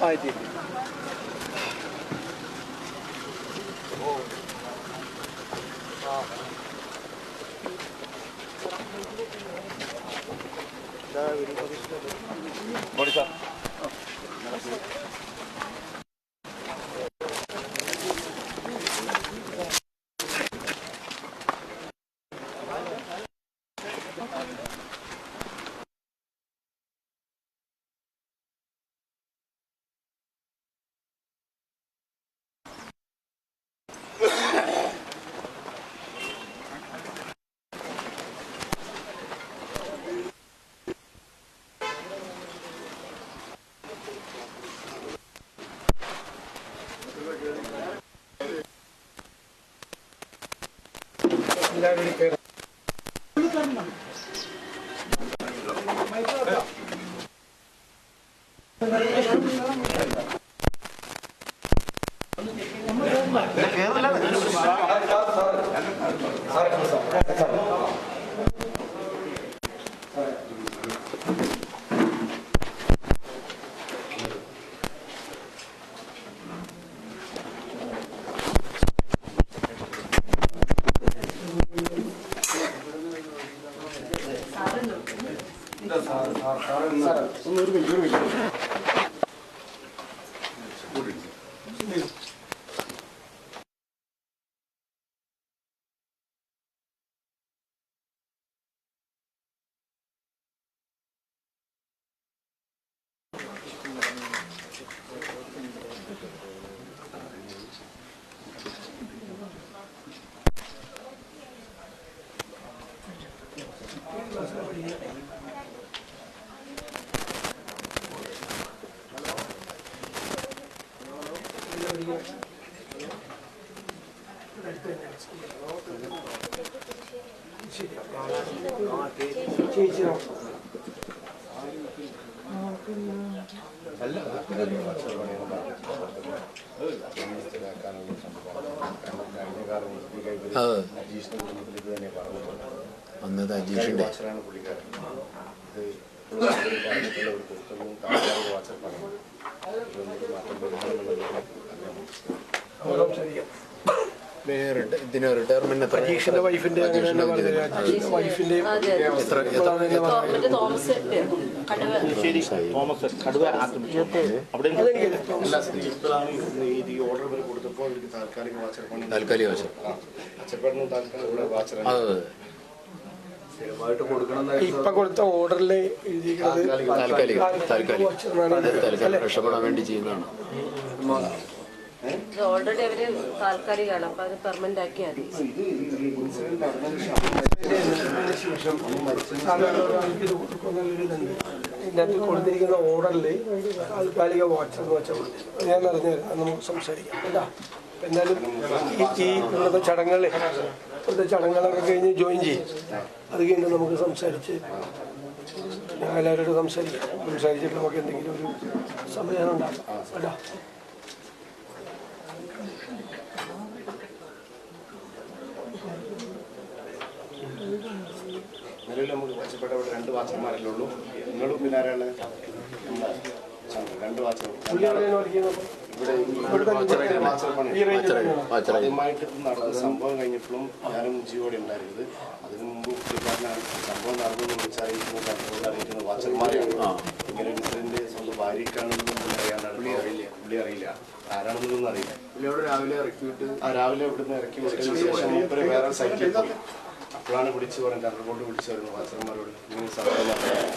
あえて。森さん。അജീഷിന്റെ ഇതിന് റിട്ടയർമെന്റ് എത്ര? അജീഷിന്റെ വൈഫിന്റെ പറഞ്ഞത് അജീഷിന്റെ. വൈഫിന്റെ അതെ തോമസ് കടുവ. താൽക്കാലിക ഇവിടെ വാച്ചർ അത് ഇപ്പൊ കൊടുത്ത ഓർഡറിൽ താൽക്കാലിക. താൽക്കാലിക രക്ഷപ്പെടാൻ വേണ്ടി ചെയ്യുന്നതാണ്. ഇത് ഓൾറെഡി അവർ താൽക്കാലികമാണ് അപ്പൊ അത് പെർമനന്റ് ആക്കിയാൽ. ഇതിനകത്ത് കൊടുത്തിരിക്കുന്ന ഓർഡറിൽ താൽക്കാലിക വാച്ച് എന്ന് വെച്ചാൽ. ഞാൻ അറിഞ്ഞുതരാം നമുക്ക് സംസാരിക്കാം. അല്ല എന്നാലും എന്തായാലും ഈ ഈ ഇന്നത്തെ ചടങ്ങുകളിൽ ഇപ്പോഴത്തെ ചടങ്ങുകളൊക്കെ കഴിഞ്ഞ് ജോയിൻ ചെയ്യും. അത് കഴിഞ്ഞ് നമുക്ക് സംസാരിച്ച് ഞാൻ എല്ലാവരോടും സംസാരിക്കാം. സംസാരിച്ചിട്ട് നമുക്ക് എന്തെങ്കിലും ഒരു സമയം ഉണ്ടാക്കാം. കേട്ടോ? നിലവിൽ നമുക്ക് മെച്ചപ്പെട്ട ഇവിടെ രണ്ട് വാച്ചർമാരല്ലേ ഉള്ളൂ. നിങ്ങളും പിന്നെ ആരാണ്? രണ്ട് വാച്ചർ ആദ്യമായിട്ട് നടന്ന സംഭവം കഴിഞ്ഞപ്പോഴും ഞാനും ജിയോടെ ഉണ്ടായിരുന്നത്. അതിനു മുമ്പ് പുള്ളിക്കാരനാണ് സംഭവം നടന്നു വിളിച്ചറിയിക്കുന്നത് അറിയിക്കുന്നത് വാച്ചർമാരെയാണ്. ഇങ്ങനെ ഇൻസിഡന്റ് സ്വന്തം ഭാര്യക്കാണെന്നും അറിയാണ്ടാണ് പുള്ളി അറിയില്ല. പുള്ളി അറിയില്ല. ആരാണെന്നൊന്നും അറിയില്ല. പുള്ളിയോട് രാവിലെ ഇറക്കിയിട്ട്? ആ രാവിലെ ഇവിടുന്ന് ഇറക്കി വിട്ടതിന് ശേഷം മൂപ്പര് വേറെ സൈറ്റിൽ പോയി. അപ്പോഴാണ് വിളിച്ചു പറഞ്ഞത് കണ്ടർബോർഡ് വിളിച്ചു പറയുന്നത് വാച്ചർമാരോട് ഇങ്ങനെ നടന്നു.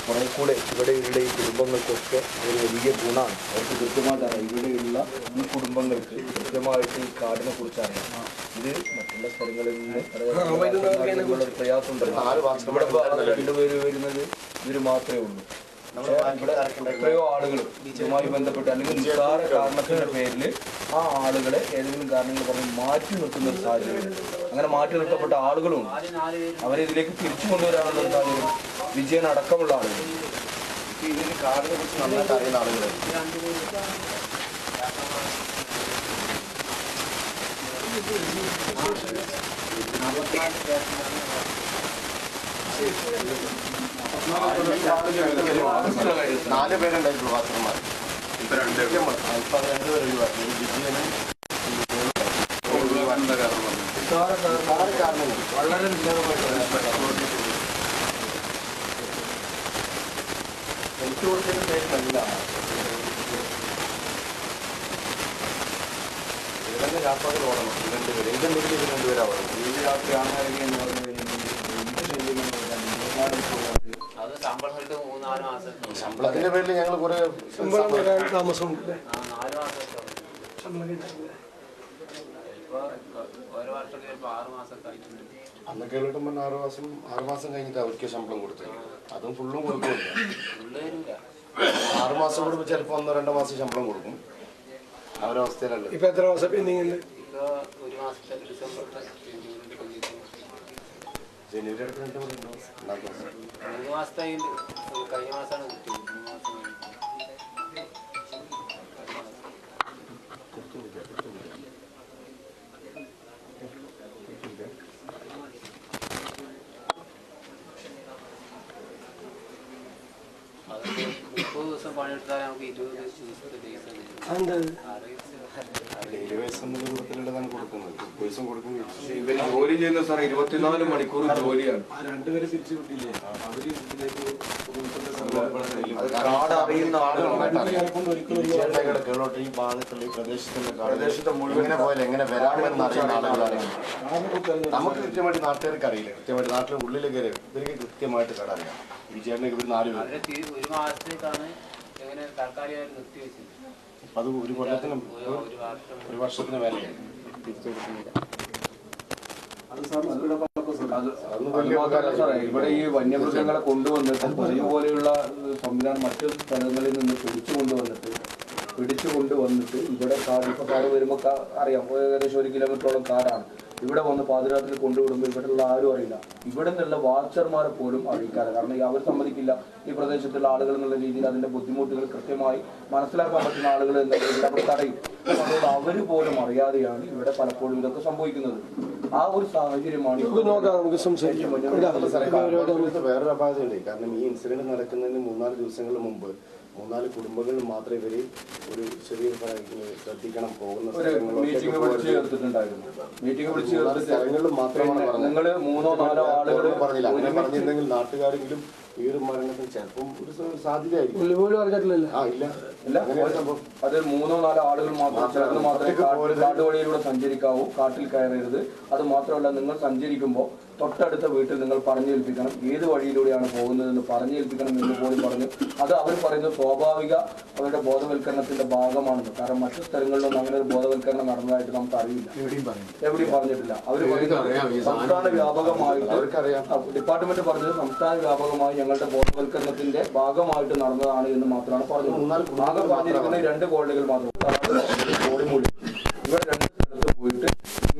കുറെ കൂടെ ഇവിടെയുള്ള ഈ കുടുംബങ്ങൾക്കൊക്കെ ഒരു വലിയ ഗുണമാണ് അവർക്ക് കൃത്യമായിട്ട് അറിയാം ഇവിടെയുള്ള ഈ കുടുംബങ്ങൾക്ക് കൃത്യമായിട്ട് ഈ കാടിനെ കുറിച്ച് അറിയാം ഇത് മറ്റുള്ള സ്ഥലങ്ങളിൽ നിന്ന് പ്രയാസം രണ്ടുപേര് വരുന്നത് ഇവർ മാത്രമേ ഉള്ളൂ എത്രയോ ആളുകൾ ഇതുമായി ബന്ധപ്പെട്ട് അല്ലെങ്കിൽ നിസ്സാര കാരണത്തിന്റെ പേരിൽ ആ ആളുകളെ ഏതെങ്കിലും കാരണങ്ങൾ പറഞ്ഞ് മാറ്റി നിർത്തുന്ന ഒരു സാഹചര്യം അങ്ങനെ മാറ്റി നിർത്തപ്പെട്ട ആളുകളും അവരെ ഇതിലേക്ക് തിരിച്ചു കൊണ്ടുവരാനുള്ള ഒരു സാഹചര്യം. വിജയൻ ആളുകൾ ഇതിന് കാടിനെ കുറിച്ച് നന്നായിട്ട് അറിയുന്ന ആളുകൾ നാല് പേരുണ്ടായിട്ടുള്ളൂ വാച്ചർമാർ ഇപ്പൊ രണ്ട് വളരെ എനിക്ക് പേരിലല്ല ഇവരുടെ ഓടണം രണ്ട് രണ്ടുപേരും ഇതുണ്ടെങ്കിൽ ഇത് രണ്ടുപേരാവണം ഈ രാത്രി ആണായി എന്ന് പറഞ്ഞു കഴിഞ്ഞാൽ എന്ത് ശല്യം ശമ്പളത്തിന്റെ പേരിൽ ഞങ്ങൾ കുറെ ശമ്പളം വരാൻ താമസം ചിലപ്പോ അന്നൊക്കെ കേട്ടിട്ട് പറഞ്ഞ ആറ് മാസം ആറു മാസം കഴിഞ്ഞിട്ട് അവർക്ക് ശമ്പളം കൊടുത്തത്. അതും ഫുള്ളും കൊടുക്കും ആറു മാസം കൂടുമ്പോൾ ചിലപ്പോൾ ഒന്നോ രണ്ടോ മാസം ശമ്പളം കൊടുക്കും. അവരവസ്ഥയിലല്ല ഇപ്പൊ എത്ര മാസം പെൻഡിങ് ഉണ്ട്? ഒരു മാസത്തെ ഡിസംബറിലെ ജനുവരി അടുത്ത് രണ്ട് മാസം. മൂന്ന് മാസത്തെ കഴിഞ്ഞ മാസമാണ് കിട്ടിയത് പണിയെടുത്താൽ നമുക്ക് ഇരുപത് ദിവസത്തെ ഇവർ ജോലി ചെയ്യുന്ന സാർ ഇരുപത്തിനാല് മണിക്കൂർ ജോലിയാണ് ആ രണ്ടുപേരെ പിരിച്ചു വിട്ടില്ലേ അവർ ഇതിലേക്ക് അത് കാട് അറിയുന്ന ഈ ഭാഗത്തുള്ള ഈ പ്രദേശത്തുള്ള പ്രദേശത്തെ മുഴുവൻ എങ്ങനെ വരാമെന്ന് അറിയുന്ന ആളുകളാണ് നമുക്ക് കൃത്യമായിട്ട് നാട്ടുകാർക്ക് അറിയില്ല കൃത്യമായിട്ട് നാട്ടിലെ ഉള്ളിലേക്ക് കയറി ഇവർക്ക് കൃത്യമായിട്ട് കട അറിയാം ഇവർ നാല് പേര് ഒരു മാസത്തേക്കാണ് എങ്ങനെ താൽക്കാലികമായി അത് ഒരു കൊല്ലത്തിന് ഒരു ഒരു വർഷം. ഒരു വർഷത്തിന് ഇവിടെ ഈ വന്യമൃഗങ്ങളെ കൊണ്ടുവന്നിട്ട് പോലെയുള്ള സംവിധാനം മറ്റു സ്ഥലങ്ങളിൽ നിന്ന് പിടിച്ചു കൊണ്ടുവന്നിട്ട് പിടിച്ചു കൊണ്ടുവന്നിട്ട് ഇവിടെ കാട് ഇപ്പൊ കാട് വരുമ്പോ അറിയാം ഏകദേശം ഒരു കിലോമീറ്ററോളം കാടാണ്. ഇവിടെ വന്ന് പാതിരാത്രി കൊണ്ടുവിടുമ്പോൾ ഇവിടെയുള്ള ആരും അറിയില്ല. ഇവിടെ നിന്നുള്ള വാച്ചർമാരെ പോലും അറിയിക്കാറ് കാരണം അവർ സമ്മതിക്കില്ല. ഈ പ്രദേശത്തുള്ള ആളുകൾ എന്നുള്ള രീതിയിൽ അതിന്റെ ബുദ്ധിമുട്ടുകൾ കൃത്യമായി മനസ്സിലാക്കാൻ പറ്റുന്ന ആളുകൾ എന്നുള്ള രീതിയിൽ അവർ തടയും. അതുകൊണ്ട് അവർ പോലും അറിയാതെയാണ് ഇവിടെ പലപ്പോഴും ഇതൊക്കെ സംഭവിക്കുന്നത്. ആ ഒരു സാഹചര്യമാണ് വേറൊരു അപാകതയുണ്ട് കാരണം ഈ ഇൻസിഡന്റ് നടക്കുന്നതിന് മൂന്നാൽ ദിവസങ്ങൾ മുമ്പ് മൂന്നാൽ കുടുംബങ്ങളിൽ മാത്രമേ ഇവർ ഒരു ചെറിയ ശ്രദ്ധിക്കണം പോകുന്ന ഒരു മീറ്റിംഗ് വിളിച്ച് ചേർത്തിട്ടുണ്ടായിരുന്നു. മീറ്റിംഗ് വിളിച്ച് ചേർത്തിട്ട് സ്ഥലങ്ങളിൽ മാത്രമാണ് പറഞ്ഞത്. നിങ്ങൾ മൂന്നോ നാലോ ആളുകൾ പറഞ്ഞില്ല. അങ്ങനെ പറഞ്ഞിരുന്നെങ്കിൽ നാട്ടുകാരെങ്കിലും ഈ ഒരു മരണത്തിന് ചിലപ്പം ഒരു സാധ്യതയായിരിക്കും. ആ ഇല്ല. അത് മൂന്നോ നാലോ ആളുകൾ മാത്രം മാത്രമേ കാട്ടുവഴിയിലൂടെ സഞ്ചരിക്കാവൂ കാട്ടിൽ കയറരുത്. അത് മാത്രമല്ല നിങ്ങൾ സഞ്ചരിക്കുമ്പോൾ തൊട്ടടുത്ത വീട്ടിൽ നിങ്ങൾ പറഞ്ഞേൽപ്പിക്കണം. ഏത് വഴിയിലൂടെയാണ് പോകുന്നതെന്ന് പറഞ്ഞേൽപ്പിക്കണം എന്ന് പോലും പറഞ്ഞു. അത് അവർ പറയുന്നത് സ്വാഭാവിക അവരുടെ ബോധവൽക്കരണത്തിന്റെ ഭാഗമാണെന്ന്. കാരണം മറ്റു സ്ഥലങ്ങളിലൊന്നും അങ്ങനെ ഒരു ബോധവൽക്കരണം നടന്നതായിട്ട് നമുക്ക് അറിയില്ല. എവിടെയും പറഞ്ഞിട്ടില്ല. അവർ സംസ്ഥാന വ്യാപകമായിട്ട് ഡിപ്പാർട്ട്മെന്റ് പറഞ്ഞത് സംസ്ഥാന വ്യാപകമായി ഞങ്ങളുടെ ബോധവൽക്കരണത്തിന്റെ ഭാഗമായിട്ട് നടന്നതാണ് എന്ന് മാത്രമാണ് പറഞ്ഞത്. ആകെ പറഞ്ഞിരിക്കുന്ന രണ്ട് കോളേജുകൾ മാത്രം. ഇവിടെ രണ്ട്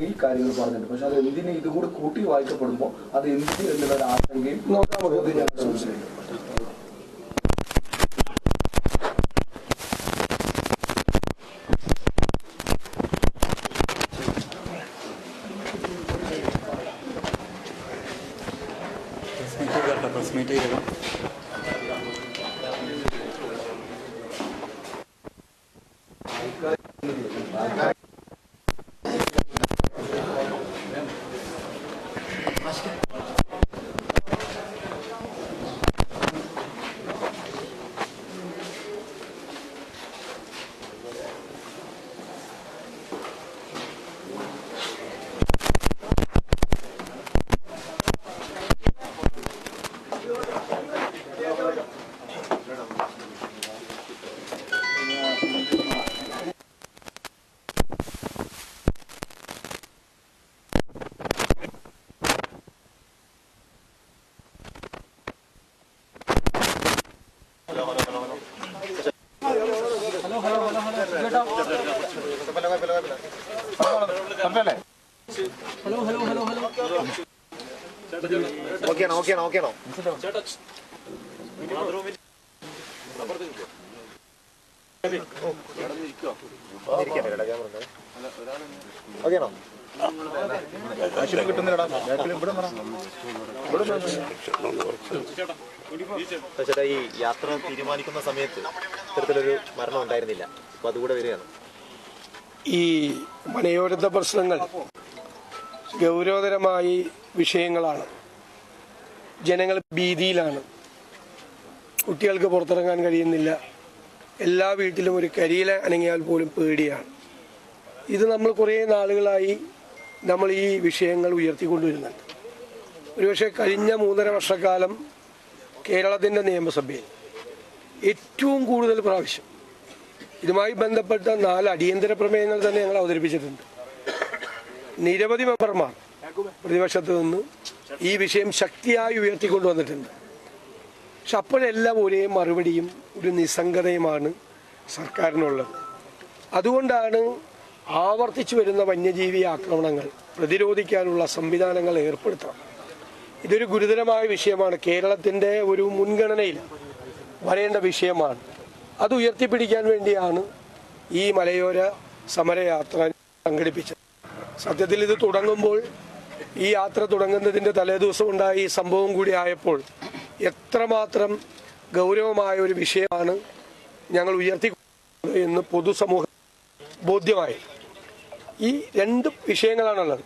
ഈ കാര്യങ്ങൾ പറഞ്ഞിട്ട് പക്ഷെ അത് എന്തിന് ഇത് കൂടി കൂട്ടി വായിക്കപ്പെടുമ്പോൾ അത് എന്ത് എന്നുള്ള ആശങ്കയും നമുക്ക് ചോദ്യം ഞങ്ങൾക്ക് സംശയമുണ്ട്. ഓക്കെയാണോ ഓക്കെയാണോ ഓക്കെയാണോ? ചേട്ടാ ഈ യാത്ര തീരുമാനിക്കുന്ന സമയത്ത് ഇത്തരത്തിലൊരു മരണം ഉണ്ടായിരുന്നില്ല. അപ്പൊ അതുകൂടെ വരികയാണ്. ഈ മലയോരത്തെ പ്രശ്നങ്ങൾ ഗൗരവതരമായി വിഷയങ്ങളാണ്. ജനങ്ങൾ ഭീതിയിലാണ്. കുട്ടികൾക്ക് പുറത്തിറങ്ങാൻ കഴിയുന്നില്ല. എല്ലാ വീട്ടിലും ഒരു കരിയില അനങ്ങിയാൽ പോലും പേടിയാണ്. ഇത് നമ്മൾ കുറേ നാളുകളായി നമ്മൾ ഈ വിഷയങ്ങൾ ഉയർത്തിക്കൊണ്ടുവരുന്നുണ്ട് ഒരുപക്ഷെ കഴിഞ്ഞ മൂന്നര വർഷക്കാലം കേരളത്തിന്റെ നിയമസഭയിൽ ഏറ്റവും കൂടുതൽ പ്രാവശ്യം ഇതുമായി ബന്ധപ്പെട്ട നാല് അടിയന്തര പ്രമേയങ്ങൾ തന്നെ ഞങ്ങൾ അവതരിപ്പിച്ചിട്ടുണ്ട്. നിരവധി മെമ്പർമാർ പ്രതിപക്ഷത്ത് നിന്ന് ഈ വിഷയം ശക്തിയായി ഉയർത്തിക്കൊണ്ടുവന്നിട്ടുണ്ട് പക്ഷെ അപ്പോഴെല്ലാം ഒരേ മറുപടിയും ഒരു നിസ്സംഗതയുമാണ് സർക്കാരിനുള്ളത്. അതുകൊണ്ടാണ് ആവർത്തിച്ചു വരുന്ന വന്യജീവി ആക്രമണങ്ങൾ പ്രതിരോധിക്കാനുള്ള സംവിധാനങ്ങൾ ഏർപ്പെടുത്തണം. ഇതൊരു ഗുരുതരമായ വിഷയമാണ്. കേരളത്തിന്റെ ഒരു മുൻഗണനയിൽ വരേണ്ട വിഷയമാണ്. അത് ഉയർത്തിപ്പിടിക്കാൻ വേണ്ടിയാണ് ഈ മലയോര സമരയാത്ര സംഘടിപ്പിച്ചത്. സത്യത്തിൽ ഇത് തുടങ്ങുമ്പോൾ ഈ യാത്ര തുടങ്ങുന്നതിന്റെ തലേദിവസം ഉണ്ടായ ഈ സംഭവം കൂടി ആയപ്പോൾ എത്രമാത്രം ഗൗരവമായ ഒരു വിഷയമാണ് ഞങ്ങൾ ഉയർത്തി എന്ന് പൊതുസമൂഹ ബോധ്യമായി. ഈ രണ്ട് വിഷയങ്ങളാണുള്ളത്.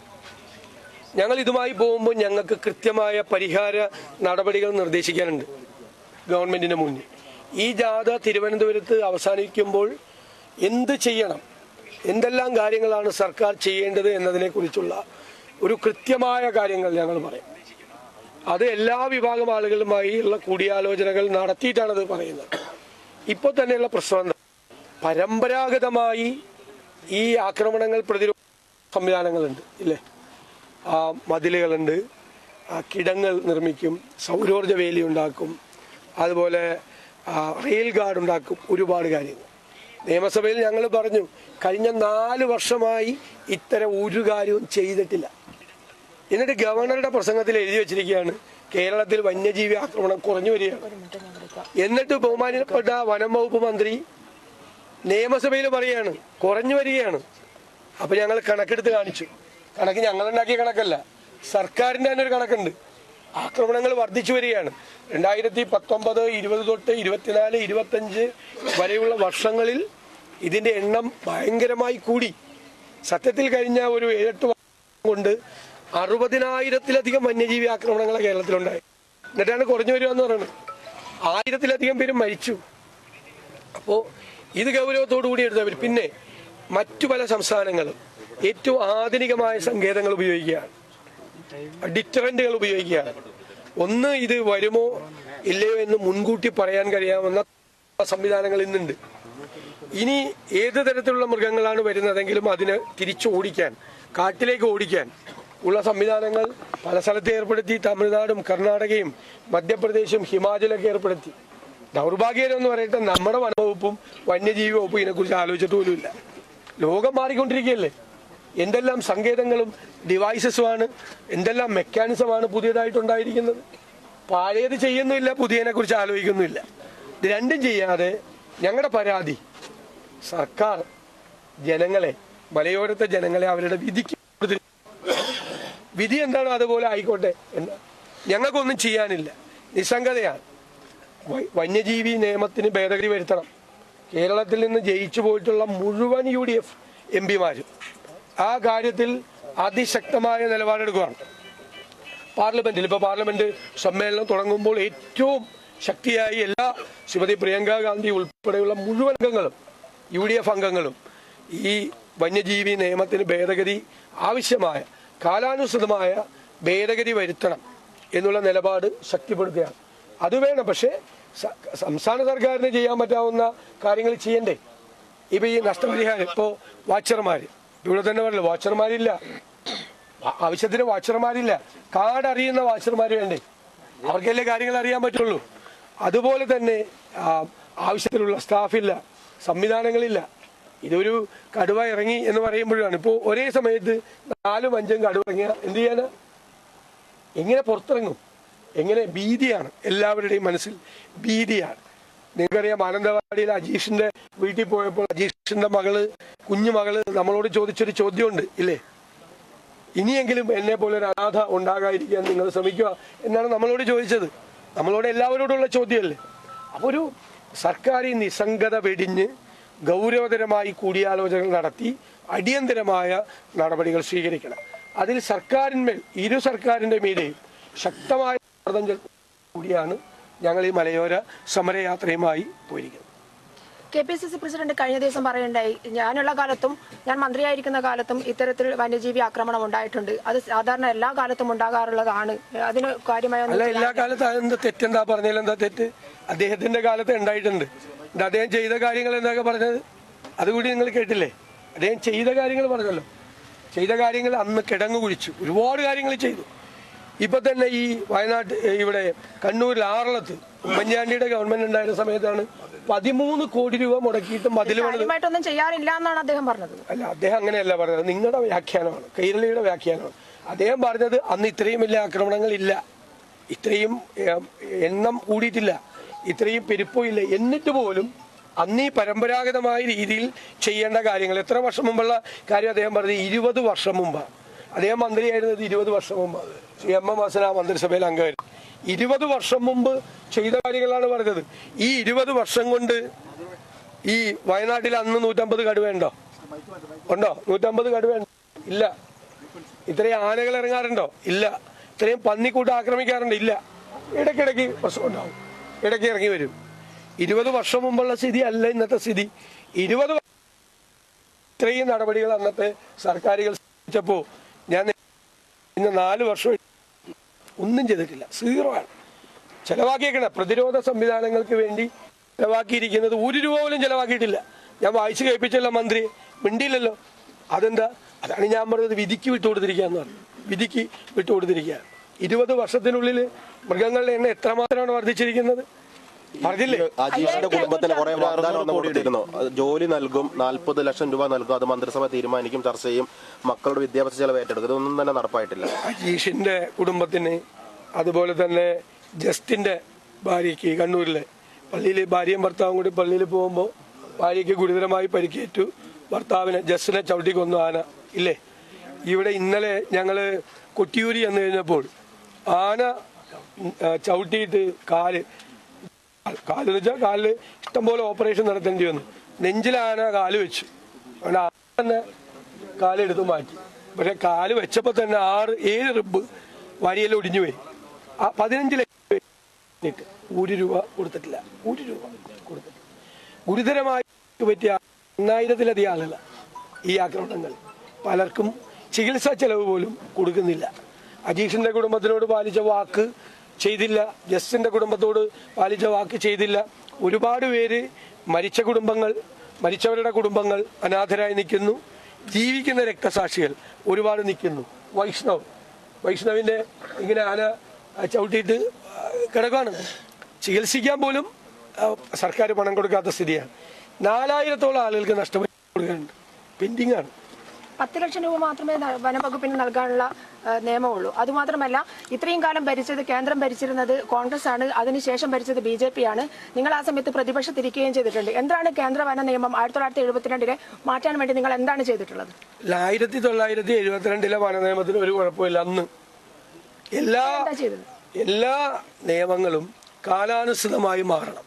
ഞങ്ങൾ ഇതുമായി പോകുമ്പോൾ ഞങ്ങൾക്ക് കൃത്യമായ പരിഹാര നടപടികൾ നിർദ്ദേശിക്കാനുണ്ട് ഗവൺമെന്റിന് മുന്നിൽ. ഈ ജാഥ തിരുവനന്തപുരത്ത് അവസാനിക്കുമ്പോൾ എന്ത് ചെയ്യണം? എന്തെല്ലാം കാര്യങ്ങളാണ് സർക്കാർ ചെയ്യേണ്ടത് എന്നതിനെക്കുറിച്ചുള്ള ഒരു കൃത്യമായ കാര്യങ്ങൾ ഞങ്ങൾ പറയും. അത് എല്ലാ വിഭാഗം ആളുകളുമായി ഉള്ള കൂടിയാലോചനകൾ നടത്തിയിട്ടാണ് അത് പറയുന്നത്. ഇപ്പോൾ തന്നെയുള്ള പ്രശ്നം പരമ്പരാഗതമായി ഈ ആക്രമണങ്ങൾ പ്രതിരോധ സംവിധാനങ്ങളുണ്ട് ഇല്ലേ? ആ, മതിലുകളുണ്ട് ആ, കിടങ്ങൾ നിർമ്മിക്കും സൗരോർജ വേലി ഉണ്ടാക്കും അതുപോലെ റെയിൽ ഗാർഡ് ഉണ്ടാക്കും ഒരുപാട് കാര്യങ്ങൾ. നിയമസഭയിൽ ഞങ്ങൾ പറഞ്ഞു കഴിഞ്ഞ നാല് വർഷമായി ഇത്തരം ഒരു കാര്യവും ചെയ്തിട്ടില്ല. എന്നിട്ട് ഗവർണറുടെ പ്രസംഗത്തിൽ എഴുതി വെച്ചിരിക്കുകയാണ് കേരളത്തിൽ വന്യജീവി ആക്രമണം കുറഞ്ഞു വരികയാണ്. എന്നിട്ട് ബഹുമാനപ്പെട്ട വനം വകുപ്പ് മന്ത്രി നിയമസഭയിൽ പറയാണ് കുറഞ്ഞു വരികയാണ്. അപ്പൊ ഞങ്ങൾ കണക്കെടുത്ത് കാണിച്ചു. കണക്ക് ഞങ്ങൾ ഉണ്ടാക്കിയ കണക്കല്ല സർക്കാരിന്റെ തന്നെ ഒരു കണക്കുണ്ട്. ആക്രമണങ്ങൾ വർദ്ധിച്ചു വരികയാണ്. രണ്ടായിരത്തി പത്തൊമ്പത് ഇരുപത് തൊട്ട് ഇരുപത്തിനാല് ഇരുപത്തഞ്ച് വരെയുള്ള വർഷങ്ങളിൽ ഇതിന്റെ എണ്ണം ഭയങ്കരമായി കൂടി. സത്യത്തിൽ കഴിഞ്ഞ ഒരു ഏഴെട്ട് വർഷം കൊണ്ട് അറുപതിനായിരത്തിലധികം വന്യജീവി ആക്രമണങ്ങൾ കേരളത്തിലുണ്ടായി. എന്നിട്ടാണ് കുറഞ്ഞു വരിക എന്ന് പറയുന്നത്. ആയിരത്തിലധികം പേര് മരിച്ചു. അപ്പോൾ ഇത് ഗൗരവത്തോടു കൂടി എടുത്തവർ പിന്നെ മറ്റു പല സംസ്ഥാനങ്ങളും ഏറ്റവും ആധുനികമായ സങ്കേതങ്ങൾ ഉപയോഗിക്കുകയാണ്. ഡിറ്ററന്റുകൾ ഉപയോഗിക്കുകയാണ്. ഒന്ന് ഇത് വരുമോ ഇല്ലയോ എന്ന് മുൻകൂട്ടി പറയാൻ കഴിയാവുന്ന സംവിധാനങ്ങൾ ഇന്നുണ്ട്. ഇനി ഏത് തരത്തിലുള്ള മൃഗങ്ങളാണ് വരുന്നതെങ്കിലും അതിനെ തിരിച്ചു ഓടിക്കാൻ കാട്ടിലേക്ക് ഓടിക്കാൻ ഉള്ള സംവിധാനങ്ങൾ പല സ്ഥലത്ത് ഏർപ്പെടുത്തി. തമിഴ്നാടും കർണാടകയും മധ്യപ്രദേശും ഹിമാചലൊക്കെ ഏർപ്പെടുത്തി. ദൗർഭാഗ്യം എന്ന് പറയട്ടെ നമ്മുടെ വനവകുപ്പും വന്യജീവി വകുപ്പും ഇതിനെക്കുറിച്ച് ആലോചിച്ചിട്ട് പോലുമില്ല ലോകം മാറിക്കൊണ്ടിരിക്കുകയല്ലേ? എന്തെല്ലാം സങ്കേതങ്ങളും ഡിവൈസസുമാണ് എന്തെല്ലാം മെക്കാനിസമാണ് പുതിയതായിട്ടുണ്ടായിരിക്കുന്നത്? പഴയത് ചെയ്യുന്നില്ല പുതിയതിനെ കുറിച്ച് ആലോചിക്കുന്നില്ല ഇത് രണ്ടും ചെയ്യാതെ ഞങ്ങളുടെ പരാതി സർക്കാർ ജനങ്ങളെ മലയോരത്തെ ജനങ്ങളെ അവരുടെ വിധിക്ക്. വിധി എന്താണോ അതുപോലെ ആയിക്കോട്ടെ എന്ന്. ഞങ്ങൾക്കൊന്നും ചെയ്യാനില്ല. നിസ്സംഗതയാണ്. വന്യജീവി നിയമത്തിന് ഭേദഗതി വരുത്തണം. കേരളത്തിൽ നിന്ന് ജയിച്ചു പോയിട്ടുള്ള മുഴുവൻ യു ഡി എഫ് എം പിമാരും ആ കാര്യത്തിൽ അതിശക്തമായ നിലപാടെടുക്കുകയാണ് പാർലമെന്റിൽ ഇപ്പോൾ പാർലമെന്റ് സമ്മേളനം തുടങ്ങുമ്പോൾ ഏറ്റവും ശക്തിയായി എല്ലാ ശ്രീമതി പ്രിയങ്ക ഗാന്ധി ഉൾപ്പെടെയുള്ള മുഴുവൻ അംഗങ്ങളും യു ഡി എഫ് അംഗങ്ങളും ഈ വന്യജീവി നിയമത്തിന് ഭേദഗതി ആവശ്യമായ കാലാനുസൃതമായ ഭേദഗതി വരുത്തണം എന്നുള്ള നിലപാട് ശക്തിപ്പെടുത്തുകയാണ്. അത് വേണം. പക്ഷേ സംസ്ഥാന സർക്കാരിന് ചെയ്യാൻ പറ്റാവുന്ന കാര്യങ്ങൾ ചെയ്യണ്ടേ? ഇപ്പൊ ഈ നഷ്ടപരിഹാരം ഇപ്പോ വാച്ചർമാർ ഇവിടെ തന്നെ പറഞ്ഞു വാച്ചർമാരില്ല. ആവശ്യത്തിന് വാച്ചർമാരില്ല. കാട് അറിയുന്ന വാച്ചർമാർ വേണ്ടേ? അവർക്കല്ലേ കാര്യങ്ങൾ അറിയാൻ പറ്റുള്ളൂ. അതുപോലെ തന്നെ ആവശ്യത്തിലുള്ള സ്റ്റാഫില്ല സംവിധാനങ്ങളില്ല. ഇതൊരു കടുവ ഇറങ്ങി എന്ന് പറയുമ്പോഴാണ്. ഇപ്പോ ഒരേ സമയത്ത് നാലും അഞ്ചും കടുവ ഇറങ്ങിയ എന്ത് ചെയ്യാനാ? എങ്ങനെ പുറത്തിറങ്ങും? എങ്ങനെ ഭീതിയാണ്? എല്ലാവരുടെയും മനസ്സിൽ ഭീതിയാണ്. നിങ്ങൾക്കറിയാം മാനന്തവാടിയിൽ അജീഷിന്റെ വീട്ടിൽ പോയപ്പോൾ അജീഷിന്റെ മകൾ കുഞ്ഞു മകൾ നമ്മളോട് ചോദിച്ചൊരു ചോദ്യമുണ്ട് ഇല്ലേ? ഇനിയെങ്കിലും എന്നെ പോലെ ഒരു അനാഥ ഉണ്ടാകാതിരിക്കാൻ നിങ്ങൾ ശ്രമിക്കുക എന്നാണ് നമ്മളോട് ചോദിച്ചത്. നമ്മളോട് എല്ലാവരോടുള്ള ചോദ്യമല്ലേ? അപ്പൊ ഒരു സർക്കാർ നിസ്സംഗത വെടിഞ്ഞ് ഗൗരവതരമായി കൂടിയാലോചനകൾ നടത്തി അടിയന്തരമായ നടപടികൾ സ്വീകരിക്കണം. അതിൽ സർക്കാരിന്മേൽ ഇരു സർക്കാരിന്റെ മീതെയും ശക്തമായ കൂടിയാണ് ഞങ്ങൾ ഈ മലയോര സമരയാത്രയുമായി പോയിരിക്കുന്നത്. K P C C president കഴിഞ്ഞ ദിവസം പറയുണ്ടായി ഞാനുള്ള കാലത്തും ഞാൻ മന്ത്രിയായിരിക്കുന്ന കാലത്തും ഇത്തരത്തിൽ വന്യജീവി ആക്രമണം ഉണ്ടായിട്ടുണ്ട്. അത് സാധാരണ എല്ലാ കാലത്തും ഉണ്ടാകാറുള്ളതാണ്. അതിന് കാര്യമായ അല്ല എല്ലാ കാലത്തും അതെന്താ തെറ്റെന്താ പറഞ്ഞാൽ എന്താ തെറ്റ്? അദ്ദേഹത്തിന്റെ കാലത്ത് ഉണ്ടായിട്ടുണ്ട്. അദ്ദേഹം ചെയ്ത കാര്യങ്ങൾ എന്തൊക്കെ പറഞ്ഞത്? അതുകൂടി നിങ്ങൾ കേട്ടില്ലേ? അദ്ദേഹം ചെയ്ത കാര്യങ്ങൾ പറഞ്ഞല്ലോ. ചെയ്ത കാര്യങ്ങൾ അന്ന് കിടങ്ങു കുഴിച്ചു. ഒരുപാട് കാര്യങ്ങൾ ചെയ്തു. ഇപ്പൊ തന്നെ ഈ വയനാട്ട് ഇവിടെ കണ്ണൂരിൽ ആറളത്ത് ഉമ്മൻചാണ്ടിയുടെ ഗവൺമെന്റ് ഉണ്ടായിരുന്ന സമയത്താണ് പതിമൂന്ന് കോടി രൂപ മുടക്കിയിട്ട് മതിൽ കാര്യമായിട്ടൊന്നും ചെയ്യാനില്ല എന്നാണ് അദ്ദേഹം പറഞ്ഞത്. അല്ല അദ്ദേഹം അങ്ങനെയല്ല പറഞ്ഞത്. നിങ്ങളുടെ വ്യാഖ്യാനമാണ്. കൈരളിയുടെ വ്യാഖ്യാനമാണ്. അദ്ദേഹം പറഞ്ഞത് അന്ന് ഇത്രയും വലിയ ആക്രമണങ്ങൾ ഇല്ല. ഇത്രയും എണ്ണം കൂടിയിട്ടില്ല. ഇത്രയും പെരുപ്പോ ഇല്ല. എന്നിട്ട് പോലും അന്ന് ഈ പരമ്പരാഗതമായ രീതിയിൽ ചെയ്യേണ്ട കാര്യങ്ങൾ എത്ര വർഷം മുമ്പുള്ള കാര്യം അദ്ദേഹം പറഞ്ഞത്? ഇരുപത് വർഷം മുമ്പാണ്. അദ്ദേഹം മന്ത്രിയായിരുന്നത് ഇരുപത് വർഷം മുമ്പ് ശ്രീ എം എം ഹസന മന്ത്രിസഭയിൽ അംഗമായിരുന്നു. ഇരുപത് വർഷം മുമ്പ് ചെയ്ത കാര്യങ്ങളാണ് പറഞ്ഞത്. ഈ ഇരുപത് വർഷം കൊണ്ട് ഈ വയനാട്ടിൽ അന്ന് നൂറ്റമ്പത് കടുവയുണ്ടോ ഉണ്ടോ? നൂറ്റമ്പത് കടുവ ഇല്ല. ഇത്രയും ആനകൾ ഇറങ്ങാറുണ്ടോ? ഇല്ല. ഇത്രയും പന്നിക്കൂട്ട് ആക്രമിക്കാറുണ്ടോ? ഇല്ല. ഇടയ്ക്കിടയ്ക്ക് പ്രശ്നം ഉണ്ടാവും. ഇടയ്ക്ക് ഇറങ്ങി വരും. ഇരുപത് വർഷം മുമ്പുള്ള സ്ഥിതി അല്ല ഇന്നത്തെ സ്ഥിതി. ഇരുപത് ഇത്രയും നടപടികൾ അന്നത്തെ സർക്കാരുകൾ സ്വീകരിച്ചപ്പോ ഞാൻ ഇന്ന് നാല് വർഷം ഒന്നും ചെയ്തിട്ടില്ല. സീറോ ആണ്. ചെലവാക്കിയേക്കണ. പ്രതിരോധ സംവിധാനങ്ങൾക്ക് വേണ്ടി ചെലവാക്കിയിരിക്കുന്നത് ഒരു രൂപ പോലും ചെലവാക്കിയിട്ടില്ല. ഞാൻ വായിച്ചു കേൾപ്പിച്ചല്ലോ മന്ത്രി. മിണ്ടിയില്ലല്ലോ. അതെന്താ? അതാണ് ഞാൻ പറഞ്ഞത്. വിധിക്ക് വിട്ടുകൊടുത്തിരിക്കുക എന്ന് പറഞ്ഞു. വിധിക്ക് വിട്ടുകൊടുത്തിരിക്കുക ഇരുപത് വർഷത്തിനുള്ളിൽ മൃഗങ്ങളുടെ എണ്ണം എത്രമാത്രമാണ് വർദ്ധിച്ചിരിക്കുന്നത്? അജീഷിന്റെ കുടുംബത്തിന് കുറെ വാഗ്ദാനം കൊടുത്തിരുന്നു ജോലി നൽകും നാൽപ്പത് ലക്ഷം രൂപ നൽകും അത് മന്ത്രിസഭ തീരുമാനിക്കും ചർച്ച ചെയ്യും മക്കളുടെ വിദ്യാഭ്യാസ ചെലവ് ഏറ്റെടുക്കും. ഇതൊന്നും തന്നെ നടപ്പായിട്ടില്ല. അജീഷിന്റെ കുടുംബത്തിന് അതുപോലെ തന്നെ ജസ്റ്റിന്റെ ഭാര്യയ്ക്ക് കണ്ണൂരിലെ പള്ളിയിൽ ഭാര്യയും ഭർത്താവും കൂടി പള്ളിയിൽ പോകുമ്പോൾ ഭാര്യയ്ക്ക് ഗുരുതരമായി പരിക്കേറ്റു. ഭർത്താവിനെ ജസ്റ്റിനെ ചവിട്ടി കൊന്നു ആന. ഇല്ലേ? ഇവിടെ ഇന്നലെ ഞങ്ങൾ കൊട്ടിയൂരി എന്ന് കഴിഞ്ഞപ്പോൾ ആന ചവിട്ടിയിട്ട് കാൽ കാൽ വെച്ചാൽ കാലിൽ ഇഷ്ടംപോലെ ഓപ്പറേഷൻ നടത്തേണ്ടി വന്നു. നെഞ്ചിലാന കാൽ വെച്ചു. ആന തന്നെ കാലെടുത്ത് മാറ്റി. പക്ഷെ കാൽ വെച്ചപ്പോ തന്നെ ആറ് ഏഴ് റിബ് വരിയെല്ലാം ഒടിഞ്ഞു പോയി. ആ പതിനഞ്ച് ലക്ഷം ഒരു രൂപ കൊടുത്തിട്ടില്ല. ഒരു രൂപ കൊടുത്തിട്ടില്ല. ഗുരുതരമായി പറ്റിയ എണ്ണായിരത്തിലധികം ആളുകൾ ഈ ആക്രമണങ്ങൾ പലർക്കും ചികിത്സാ ചെലവ് പോലും കൊടുക്കുന്നില്ല. അജീഷിന്റെ കുടുംബത്തിനോട് പാലിച്ച വാക്ക് ചെയ്തില്ല. ജസ്റ്റിന്റെ കുടുംബത്തോട് പാലിച്ച വാക്ക് ചെയ്തില്ല. ഒരുപാട് പേര് മരിച്ച കുടുംബങ്ങൾ മരിച്ചവരുടെ കുടുംബങ്ങൾ അനാഥരായി നിൽക്കുന്നു. ജീവിക്കുന്ന രക്തസാക്ഷികൾ ഒരുപാട് നിൽക്കുന്നു. വൈഷ്ണവ്. വൈഷ്ണവിന്റെ ഇങ്ങനെ ആന ചവിട്ടിയിട്ട് കിടക്കുകയാണ് ചികിത്സിക്കാൻ പോലും സർക്കാർ പണം കൊടുക്കാത്ത സ്ഥിതിയാണ്. നാലായിരത്തോളം ആളുകൾക്ക് നഷ്ടപ്പെട്ടു കൊടുക്കാനുണ്ട്. പെൻഡിങ് ആണ്. പത്ത് ലക്ഷം രൂപ മാത്രമേ വനംവകുപ്പിന് നൽകാനുള്ള നിയമമുള്ളൂ. അതുമാത്രമല്ല ഇത്രയും കാലം ഭരിച്ചത് കേന്ദ്രം ഭരിച്ചിരുന്നത് കോൺഗ്രസ് ആണ് അതിനുശേഷം ഭരിച്ചത് ബി ജെ പി ആണ് നിങ്ങൾ ആ സമയത്ത് പ്രതിപക്ഷത്തിരിക്കുകയും ചെയ്തിട്ടുണ്ട്. എന്താണ് കേന്ദ്ര വന നിയമം ആയിരത്തി തൊള്ളായിരത്തി എഴുപത്തിരണ്ടിലെ മാറ്റാൻ വേണ്ടി നിങ്ങൾ എന്താണ് ചെയ്തിട്ടുള്ളത്? ആയിരത്തി തൊള്ളായിരത്തി എഴുപത്തിരണ്ടിലെ വന നിയമത്തിന് ഒരു കുഴപ്പമില്ല അന്ന്. എല്ലാ എല്ലാ നിയമങ്ങളും കാലാനുസൃതമായി മാറണം.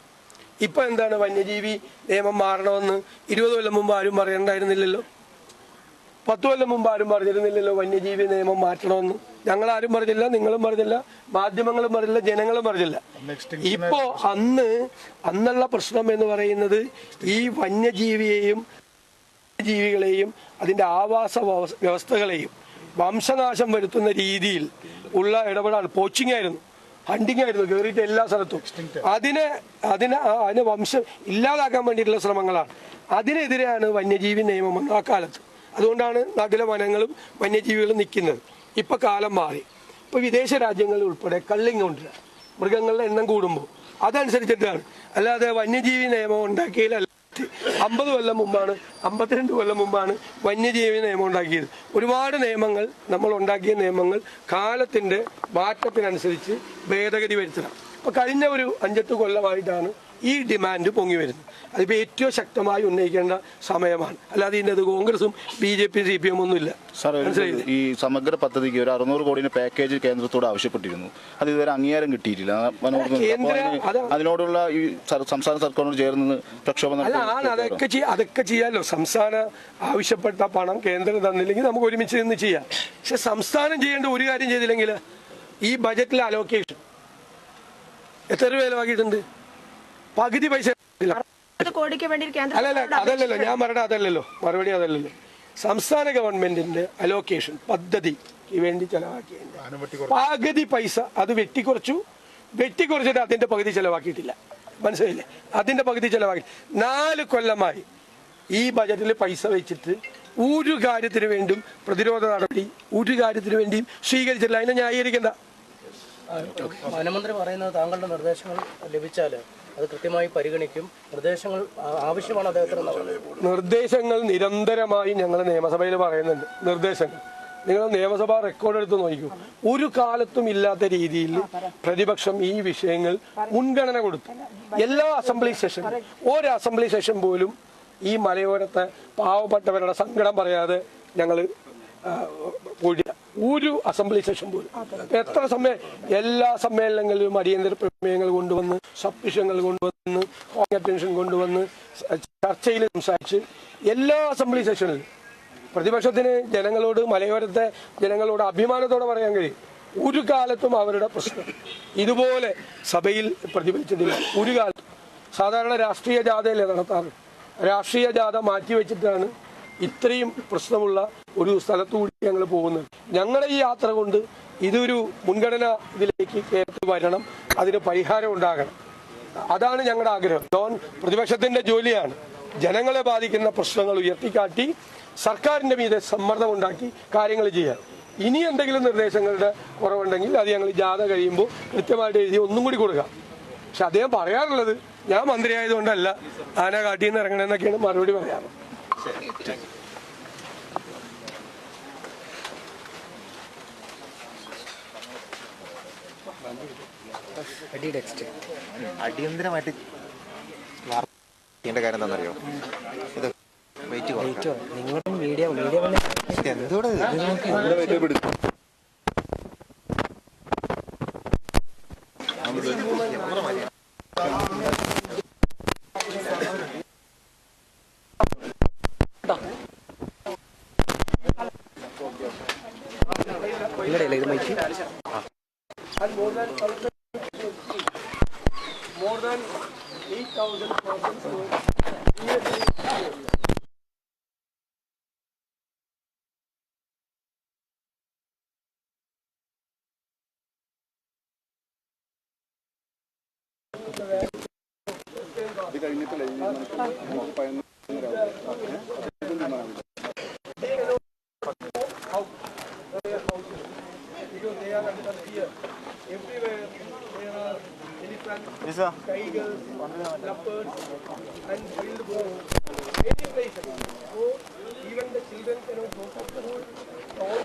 ഇപ്പൊ എന്താണ് വന്യജീവി നിയമം മാറണമെന്ന് ഇരുപത് കൊല്ലം മുമ്പ് ആരും പറയണ്ടായിരുന്നില്ലല്ലോ? പത്ത് കൊല്ലം മുമ്പ് ആരും പറഞ്ഞിരുന്നില്ലല്ലോ വന്യജീവി നിയമം മാറ്റണമെന്ന്. ഞങ്ങൾ ആരും പറഞ്ഞില്ല നിങ്ങളും പറഞ്ഞില്ല മാധ്യമങ്ങളും പറഞ്ഞില്ല ജനങ്ങളും പറഞ്ഞില്ല. ഇപ്പോ അന്ന് അന്നുള്ള പ്രശ്നം എന്ന് പറയുന്നത് ഈ വന്യജീവിയെയും ജീവികളെയും അതിന്റെ ആവാസ വ്യവസ്ഥകളെയും വംശനാശം വരുത്തുന്ന രീതിയിൽ ഉള്ള ഇടപെടാണ് പോച്ചിങ് ആയിരുന്നു. ഹണ്ടിങ് ആയിരുന്നു കയറിയിട്ട് എല്ലാ സ്ഥലത്തും. അതിനെ അതിനെ അതിന് വംശം ഇല്ലാതാക്കാൻ വേണ്ടിയിട്ടുള്ള ശ്രമങ്ങളാണ്. അതിനെതിരെയാണ് വന്യജീവി നിയമം ആ കാലത്ത്. അതുകൊണ്ടാണ് നാട്ടിലെ വനങ്ങളും വന്യജീവികളും നിൽക്കുന്നത്. ഇപ്പം കാലം മാറി. ഇപ്പോൾ വിദേശ രാജ്യങ്ങളിൽ ഉൾപ്പെടെ കള്ളിങ് കൊണ്ട് മൃഗങ്ങളുടെ എണ്ണം കൂടുമ്പോൾ. അതനുസരിച്ചിട്ടാണ്. അല്ലാതെ വന്യജീവി നിയമം ഉണ്ടാക്കിയതിലല്ല അമ്പത് കൊല്ലം മുമ്പാണ് അമ്പത്തിരണ്ട് കൊല്ലം മുമ്പാണ് വന്യജീവി നിയമം ഉണ്ടാക്കിയത്. ഒരുപാട് നിയമങ്ങൾ നമ്മൾ ഉണ്ടാക്കിയ നിയമങ്ങൾ കാലത്തിന്റെ മാറ്റത്തിനനുസരിച്ച് ഭേദഗതി വരുത്തണം. ഇപ്പൊ കഴിഞ്ഞ ഒരു അഞ്ചെട്ട് കൊല്ലമായിട്ടാണ് ഈ ഡിമാൻഡ് പൊങ്ങി വരുന്നു. അതിപ്പോൾ ഏറ്റവും ശക്തമായി ഉന്നയിക്കേണ്ട സമയമാണ്. അല്ലാതെ ഇതിന്റെ അത് കോൺഗ്രസും B J P C P M ഒന്നുമില്ല സാർ ഈ സമഗ്ര പദ്ധതിക്ക് ഒരു അറുന്നൂറ് കോടിയുടെ പാക്കേജ് കേന്ദ്രത്തോട് ആവശ്യപ്പെട്ടിരുന്നു. അത് ഇതുവരെ അംഗീകാരം കിട്ടിയിട്ടില്ല. അതിനോടുള്ള ഈ സംസ്ഥാന സർക്കാരിനോട് ചേർന്ന് പ്രക്ഷോഭം അതൊക്കെ ചെയ്യാം അതൊക്കെ ചെയ്യാമല്ലോ സംസ്ഥാന ആവശ്യപ്പെട്ട പണം കേന്ദ്രം തന്നില്ലെങ്കിൽ നമുക്ക് ഒരുമിച്ച് നിന്ന് ചെയ്യാം. പക്ഷെ സംസ്ഥാനം ചെയ്യേണ്ട ഒരു കാര്യം ചെയ്തില്ലെങ്കിൽ ഈ ബജറ്റിലെ അലോക്കേഷൻ എത്ര രൂപ ചെലവാക്കിയിട്ടുണ്ട്? പകുതി പൈസ. കോടിക്ക് വേണ്ടി കേന്ദ്ര അല്ലല്ല അതല്ലല്ലോ ഞാൻ പറയണ അതല്ലല്ലോ. മറുപടി അതല്ലല്ലോ. സംസ്ഥാന ഗവൺമെന്റിന്റെ അലോക്കേഷൻ പദ്ധതിക്ക് വേണ്ടി ചെലവാക്കിയ പകുതി പൈസ അത് വെട്ടിക്കുറച്ചു. വെട്ടിക്കുറച്ചിട്ട് അതിന്റെ പകുതി ചെലവാക്കിയിട്ടില്ല. മനസ്സിലായില്ലേ? അതിന്റെ പകുതി ചെലവാക്കി. നാല് കൊല്ലമായി ഈ ബജറ്റിൽ പൈസ വെച്ചിട്ട് ഒരു കാര്യത്തിന് വേണ്ടിയും പ്രതിരോധ നടപടി ഒരു കാര്യത്തിന് വേണ്ടിയും സ്വീകരിച്ചിട്ടില്ല. അതിനെ ന്യായീകരിക്കണ്ട. വനമന്ത്രി പറയുന്നത് താങ്കളുടെ നിർദ്ദേശങ്ങൾ ലഭിച്ചാൽ അത് കൃത്യമായി പരിഗണിക്കും. നിർദ്ദേശങ്ങൾ ആവശ്യമാണ് അദ്ദേഹത്തിന് നിർദ്ദേശങ്ങൾ നിരന്തരമായി ഞങ്ങൾ നിയമസഭയിൽ പറയുന്നുണ്ട്. നിർദ്ദേശങ്ങൾ. നിങ്ങൾ നിയമസഭാ റെക്കോർഡ് എടുത്ത് നോക്കൂ. ഒരു കാലത്തും ഇല്ലാത്ത രീതിയിൽ പ്രതിപക്ഷം ഈ വിഷയങ്ങൾ മുൻഗണന കൊടുത്തു. എല്ലാ അസംബ്ലി സെഷൻ ഒരു അസംബ്ലി സെഷൻ പോലും ഈ മലയോരത്തെ പാവപ്പെട്ടവരുടെ സങ്കടം പറയാതെ ഞങ്ങൾ കൂടിയ ഒരു അസംബ്ലി സെഷൻ പോലും. എത്ര സമയം എല്ലാ സമ്മേളനങ്ങളിലും അടിയന്തര പ്രമേയങ്ങൾ കൊണ്ടുവന്ന് സബ്മിഷങ്ങൾ കൊണ്ടുവന്ന് ഹോം അറ്റൻഷൻ കൊണ്ടുവന്ന് ചർച്ചയിൽ സംസാരിച്ച് എല്ലാ അസംബ്ലി സെഷനിലും പ്രതിപക്ഷത്തിന് ജനങ്ങളോട് മലയോരത്തെ ജനങ്ങളോട് അഭിമാനത്തോടെ പറയാൻ കഴിയും. ഒരു കാലത്തും അവരുടെ പ്രശ്നം ഇതുപോലെ സഭയിൽ പ്രതിഫലിച്ചതില്ല ഒരു കാലത്തും. സാധാരണ രാഷ്ട്രീയ ജാഥയല്ലേ നടത്താറ്? രാഷ്ട്രീയ ജാഥ മാറ്റിവെച്ചിട്ടാണ് ഇത്രയും പ്രശ്നമുള്ള ഒരു സ്ഥലത്തുകൂടി ഞങ്ങൾ പോകുന്നത് ഞങ്ങളുടെ ഈ യാത്ര കൊണ്ട് ഇതൊരു മുൻഗണന ഇതിലേക്ക് കേരളത്തിൽ വരണം. അതിന് പരിഹാരം ഉണ്ടാകണം. അതാണ് ഞങ്ങളുടെ ആഗ്രഹം. ഡോൺ പ്രതിപക്ഷത്തിന്റെ ജോലിയാണ്. ജനങ്ങളെ ബാധിക്കുന്ന പ്രശ്നങ്ങൾ ഉയർത്തിക്കാട്ടി സർക്കാരിന്റെ മീതെ സമ്മർദ്ദം ഉണ്ടാക്കി കാര്യങ്ങൾ ചെയ്യാൻ. ഇനി എന്തെങ്കിലും നിർദ്ദേശങ്ങളുടെ കുറവുണ്ടെങ്കിൽ അത് ഞങ്ങൾ ജാഥ കഴിയുമ്പോൾ കൃത്യമായിട്ട് എഴുതി ഒന്നും കൂടി കൊടുക്കാം. പക്ഷെ അദ്ദേഹം പറയാറുള്ളത് ഞാൻ മന്ത്രിയായതുകൊണ്ടല്ല ആന കാട്ടിൽ നിന്ന് ഇറങ്ങണമെന്നൊക്കെയാണ് മറുപടി പറയാറ്. അടിയന്തരമായിട്ട് വാർത്ത ചെയ്യേണ്ട കാര്യം എന്താണെന്നറിയോ? ഇത് വെയിറ്റ് കുറയ്ക്കാം. നിങ്ങളും മീഡിയ മീഡിയ എന്തോടെ നോക്കി. ഇത് mike more than 8,000 persons were because they are under fear. Everywhere Yes, sir. Tigers, leopards, and wildboar, any place. So even the children cannot go for food. All